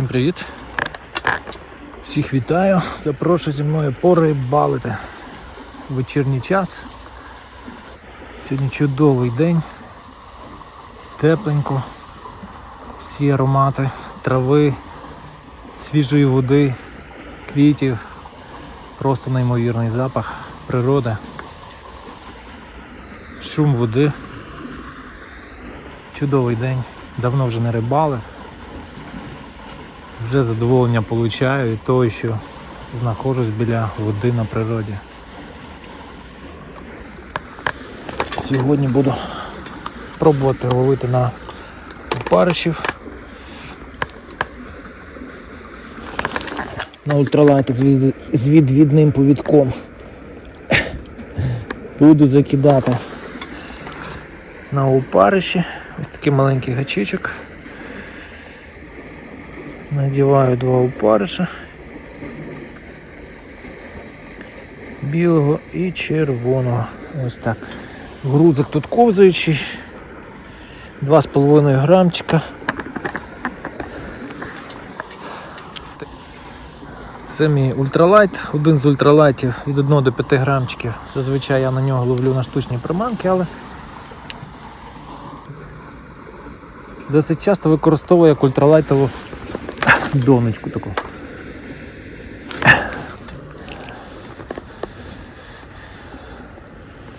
Всім привіт! Всіх вітаю! Запрошую зі мною порибалити вечірній час. Сьогодні чудовий день, тепленько, всі аромати трави, свіжої води, квітів, просто неймовірний запах природи, шум води. Чудовий день, давно вже не рибалив. Вже задоволення получаю від того, що знаходжусь біля води на природі. Сьогодні буду пробувати ловити на опаришів. На ультралайт з з відвідним повідком. Буду закидати на опариші. Ось такий маленький гачичок. Надіваю два опариша. Білого і червоного. Ось так. Грузик тут ковзаючий. 2,5 грамчика. Це мій ультралайт, один з ультралайтів від 1 до 5 грамчиків. Зазвичай я на нього ловлю на штучні приманки, але досить часто використовую як ультралайтову донечку таку.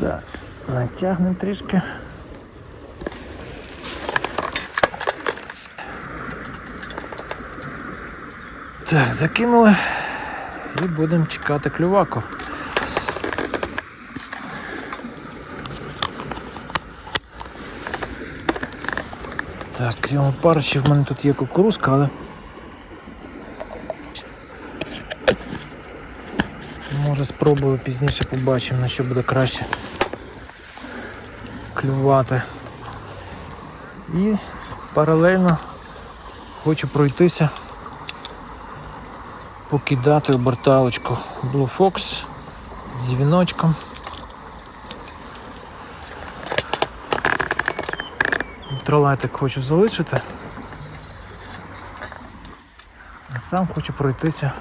Так, натягнемо трішки. Так, закинули і будемо чекати клюваку. Так, крім парочі в мене тут є кукурузка, але Може спробую пізніше побачимо, на що буде краще клювати. І паралельно хочу пройтися, покидати оберталочку Blue Fox дзвіночком. Тролайтик хочу залишити. А сам хочу пройтися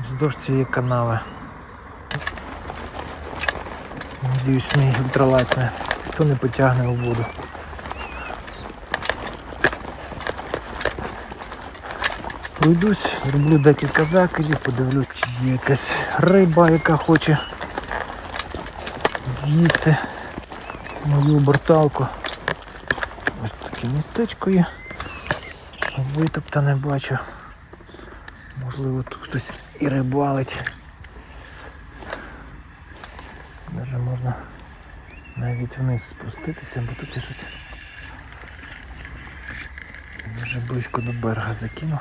вздовж цієї канави. Надіюсь, мій ультралайт не хто не потягне у воду. Пройдусь, зроблю декілька закидів, подивлюсь, чи є якась риба, яка хоче з'їсти мою оберталку. Ось таке містечко є. Витоптане бачу. Можливо, тут хтось і рибалить. Навіть вниз спуститися, бо тут я щось дуже близько до берега закинув.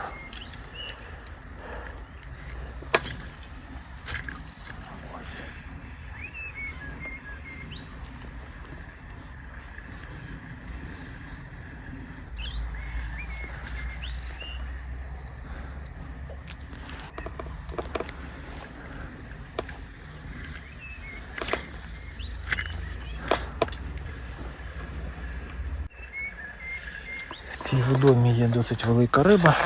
Ось. В цій водоймі є досить велика риба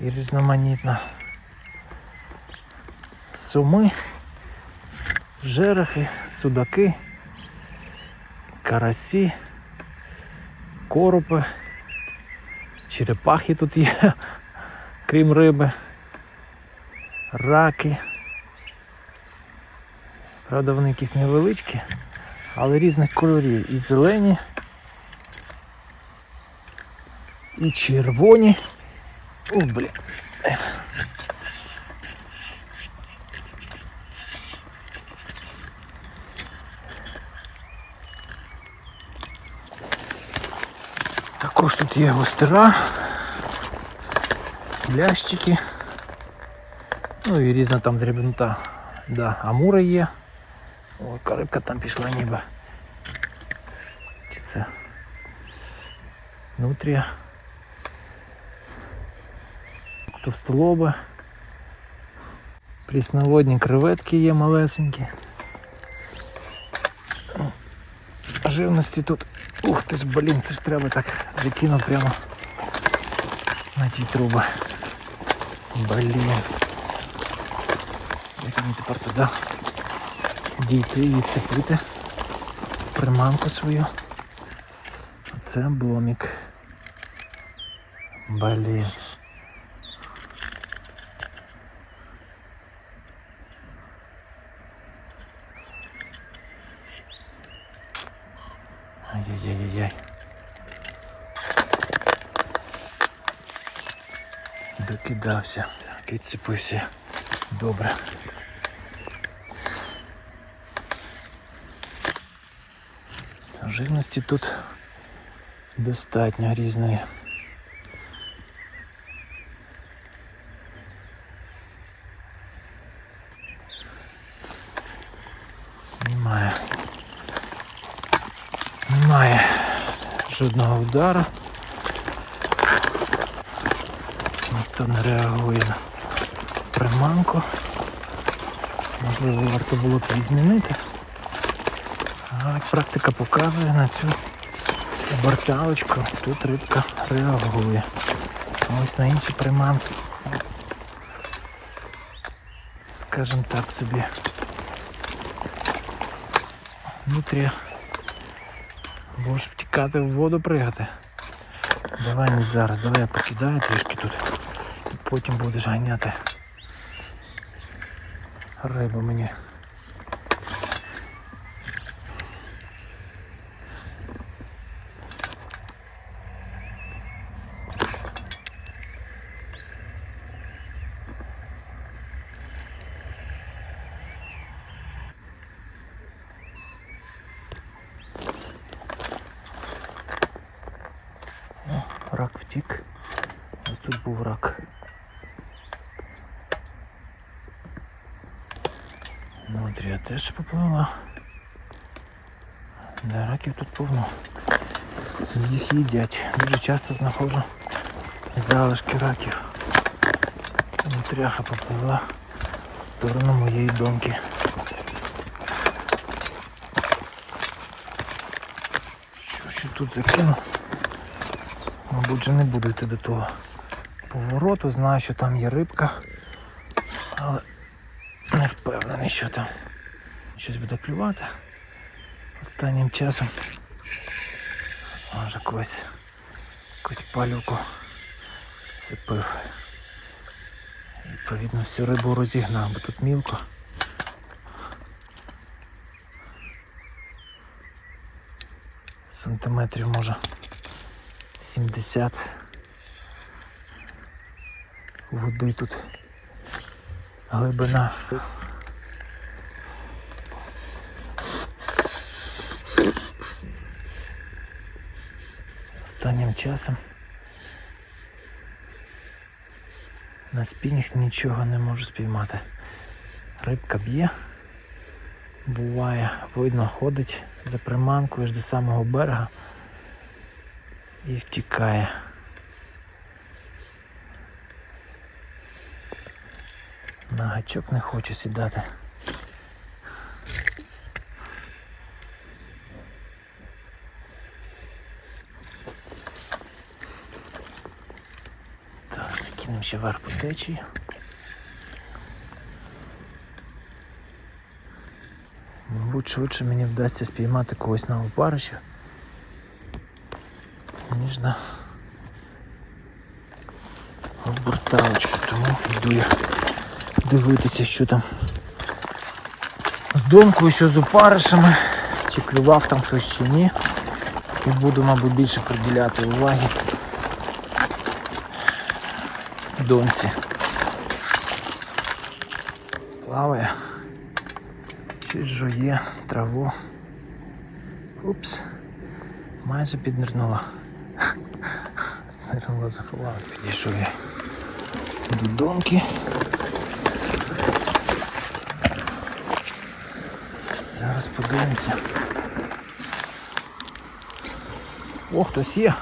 і різноманітна. Суми, жерехи, судаки, карасі, коропи, черепахи тут є, крім риби, раки. Правда, вони якісь невеличкі, але різних кольорів. І зелені, і червоні. О, блін. Також тут є гостера, лящики. Ну і різна там дрібнота. Да, амура є. О, рибка там пішла ніби. Чи це? Нутрія. Товстолоби. Прісноводні креветки є малесенькі. Живності тут. Ух ти ж, блін, це ж треба так закинув прямо на ті труби. Блін. Як мені тепер туди дійти і відцепити приманку свою. Це обломік. Блін. Докидався. Так, відцепився. Добре. Живності тут достатньо різної. Немає. Немає жодного удару. Ніхто не реагує на приманку. Можливо, варто було б її змінити. Але практика показує на цю оберталочку. Тут рибка реагує. Ось на інші приманки. Скажем так собі. Дмитрія. Будеш втікати в воду пригати. Давай не зараз, давай я покидаю трішки тут. Потім будеш ганяти. Рибу мені. Рак втік. Ось тут був рак. Мотрія теж поплила. Да, раків тут повно. Їх їдять. Дуже часто знаходжу залишки раків. Мотряха попливла в сторону моєї домки. Що ще тут закину? Мабуть, же не буду йти до того повороту. Знаю, що там є рибка, але не впевнений, що там щось буде клювати. Останнім часом може когось якусь палюку цепив. Відповідно всю рибу розігнав, бо тут мілко. Сантиметрів може 70 води тут глибина. Останнім часом на спінінг нічого не можу спіймати. Рибка б'є, буває, видно, ходить за приманкою аж до самого берега і втікає. На гачок не хоче сідати. Так, закинемо ще вверх по течії. Мабуть, швидше мені вдасться спіймати когось на опарища, ніж на оберталочку, тому йду я дивитися, що там з домкою, що з опаришами, чи клював там хтось чи ні. І буду, мабуть, більше приділяти уваги доньці. Плаває. Щось жує траву. Упс. Майже піднирнула. Знирнула, заховалася. Дійшов я до домки. Зараз подивимося. О, хтось є.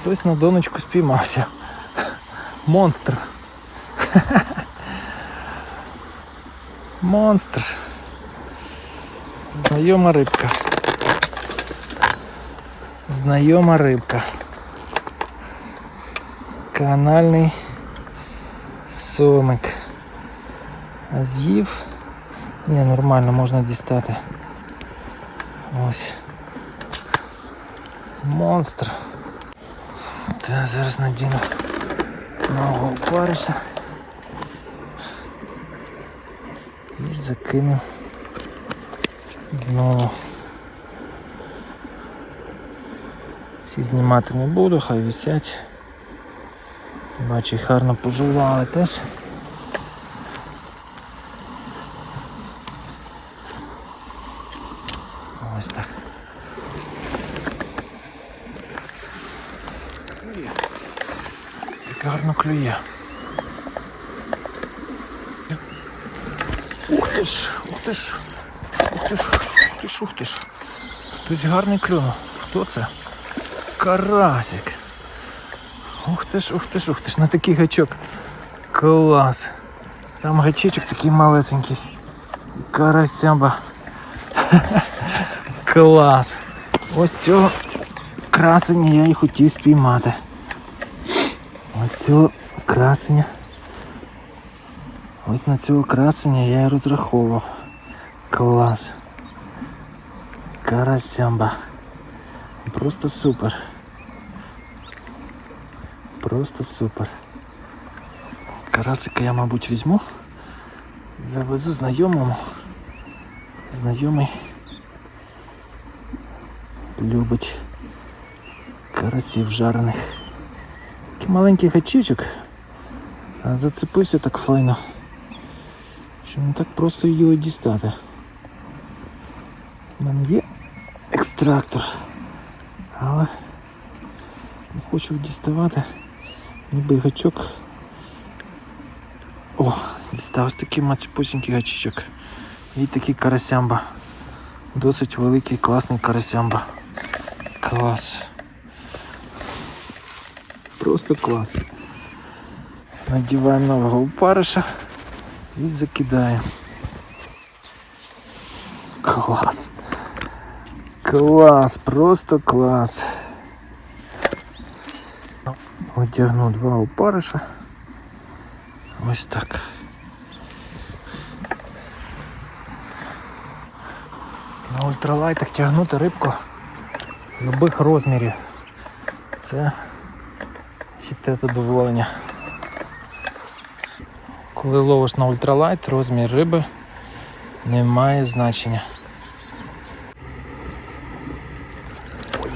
Хтось на донечку спіймався. Монстр. Монстр. Знайома рибка. Знайома рибка. Канальний сомик. А з'їв. Ні, нормально, можна дістати. Ось. Монстр. Та зараз надіну Нового опариша. І закинемо знову. Ці знімати не буду, хай висять. Бачу, гарно поживали теж. Ось так. Клює. Як гарно клює. Ух ти ж, ух ти ж, ух ти ж, ух ти ж, ух ти ж. Хтось гарний клюнув. Хто це? Карасик. Ух ти ж, ух ти ж, ух ти ж, на такий гачок. Клас. Там гачечок такий малесенький. Карасяба. Клас. Ось цього красення я і хотів спіймати. Ось цього красення. Ось на цього красення я і розраховував. Клас. Карасямба. Просто супер. Просто супер. Карасика я, мабуть, візьму. Завезу знайомому. Знайомий любить карасів жарених. Такий маленький гачечок. А зацепився так файно. Що не так просто його дістати. У мене є екстрактор. Але не хочу діставати. Ніби гачок. О, дістав такий матіпусінький гачечок. І такий карасямба. Досить великий, класний карасямба. Клас. Просто клас. Надіваємо нового опариша і закидаємо. Клас. Клас, просто клас. Одягну два опариша. Ось так. На ультралайтах тягнути рибку любих розмірів. Це ще те задоволення. Коли ловиш на ультралайт, розмір риби не має значення.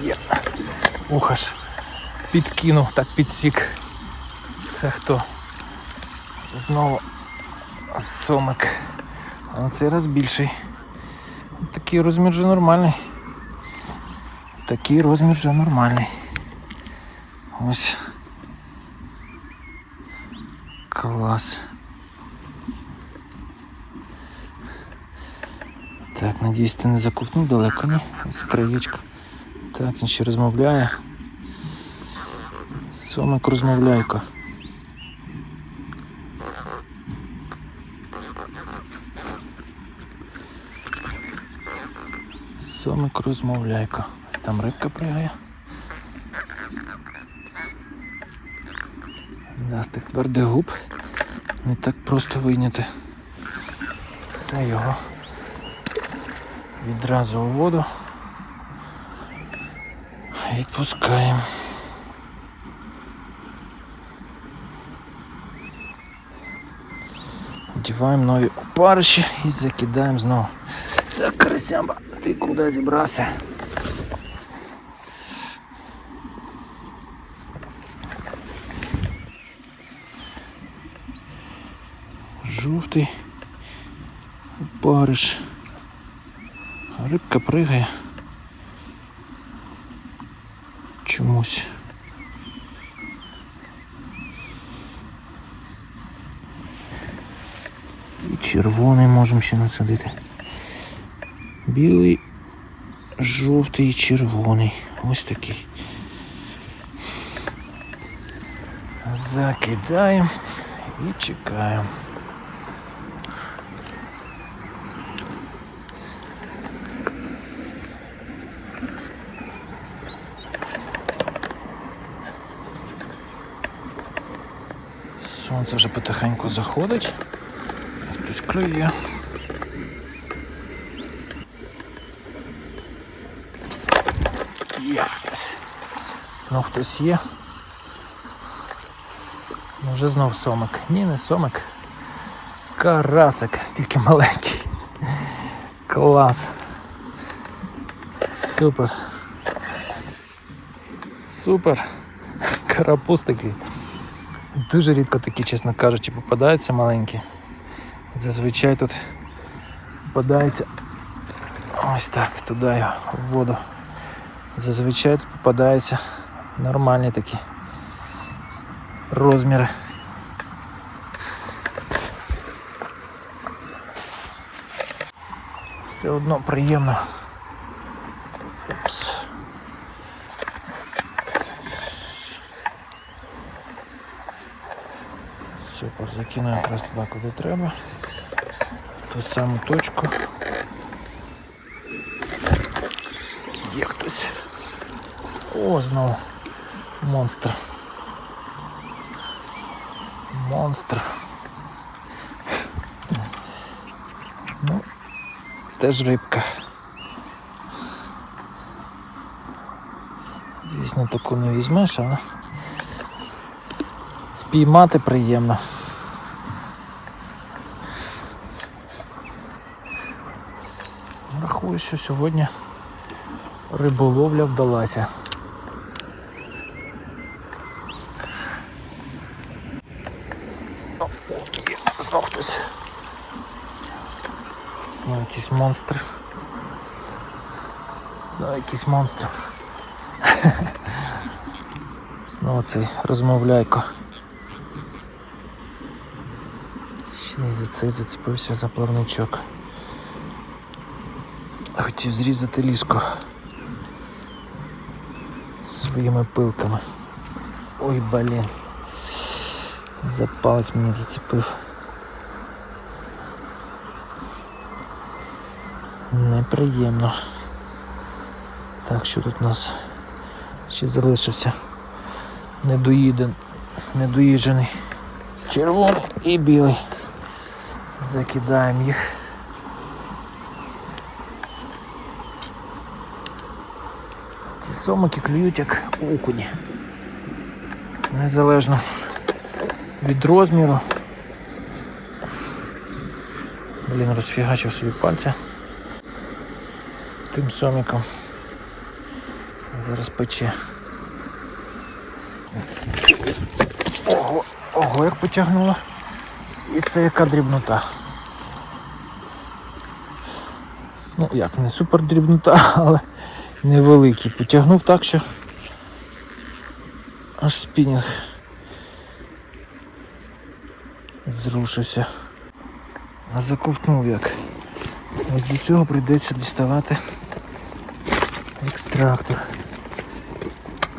Є. Ух аж підкинув, так підсік. Це хто? Знову сомик. А цей раз більший. Такий розмір вже нормальний. Такий розмір вже нормальний. Ось. Клас. Так, надіюсь, ти не закупнув далеко, ні? З краєчку. Так, він ще розмовляє. Сомик розмовляйко. Сомик розмовляйко. Там рибка пригає. Да, з тих твердих губ не так просто вийняти. Все його відразу у воду. Відпускаємо. Одіваємо нові опариші і закидаємо знову. Так, карасямба, ти куди зібрався? Опариш. А Рибка пригає. Чомусь. І червоний можемо ще насадити. Білий, жовтий і червоний. Ось такий. Закидаємо і чекаємо. Сонце вже потихеньку заходить. Хтось клює. Знов хтось є. Ну, Вже знов сомик. Ні, не сомик. Карасик, тільки маленький. Клас. Супер. Супер. Карапуз такий. Дуже рідко такі, чесно кажучи, попадаються маленькі. Зазвичай тут попадається ось так, туди його, в воду. Зазвичай тут попадаються нормальні такі розміри. Все одно приємно. закину якраз туди, куди треба. Ту саму точку. Є хтось. О, знову монстр. Монстр. Ну, теж рибка. Звісно, таку не візьмеш, але спіймати приємно. Рахую, що сьогодні риболовля вдалася. Знов хтось. Знову якийсь монстр. Знову якийсь монстр. Знову цей розмовляйко. Ще й за цей зацепився за плавничок. Хотів зрізати ліско своїми пилками. Ой, блін. За палець мені зацепив. Неприємно. Так, що тут у нас ще залишився недоїден, недоїджений червоний і білий. Закидаємо їх. Ці сомики клюють як окуні. Незалежно від розміру. Блін, розфігачив собі пальця тим сомиком. Зараз пече. Ого, ого, як потягнуло. І це яка дрібнота. Ну як, не супер дрібнота, але невеликий. Потягнув так, що аж спінінг зрушився. А заковтнув як. Ось до цього прийдеться діставати екстрактор.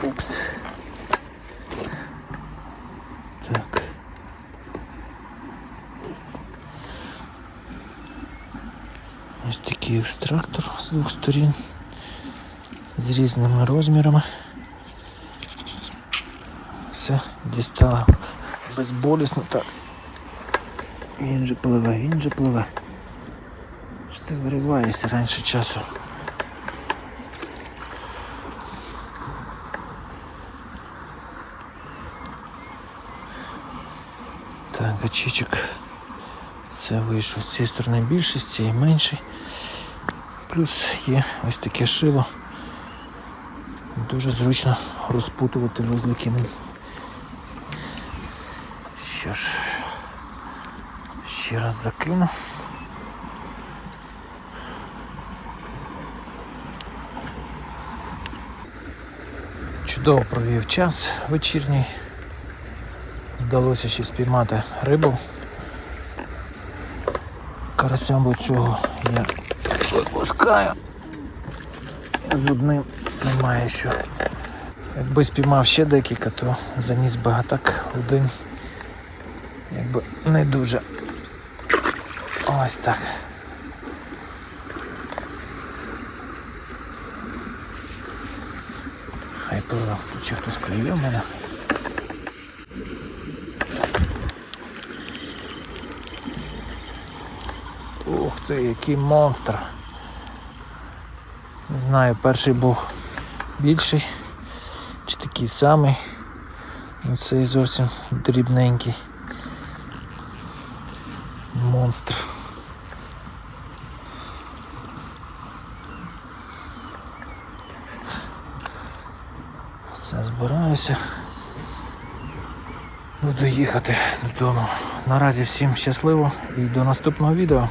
Упс. Так. Ось такий екстрактор з двох сторін з різними розмірами. Все, дістала безболісно так. Він же пливе, він же пливе. Що ти вириваєшся раніше часу. Так, гачичок. Все вийшло з цієї сторони більший, з цієї менший. Плюс є ось таке шило. Дуже зручно розпутувати вузлики ним. Що ж, ще раз закину. Чудово провів час вечірній. Вдалося ще спіймати рибу. Карасям цього я випускаю. З одним немає що. Якби спіймав ще декілька, то заніс би гатак. один. Якби не дуже. Ось так. Хай пливе. Тут ще хтось клює в мене. Ух ти, який монстр. Не знаю, перший був більший, чи такий самий. Ну цей зовсім дрібненький. Монстр. Все, збираюся. Буду їхати додому. Наразі всім щасливо і до наступного відео.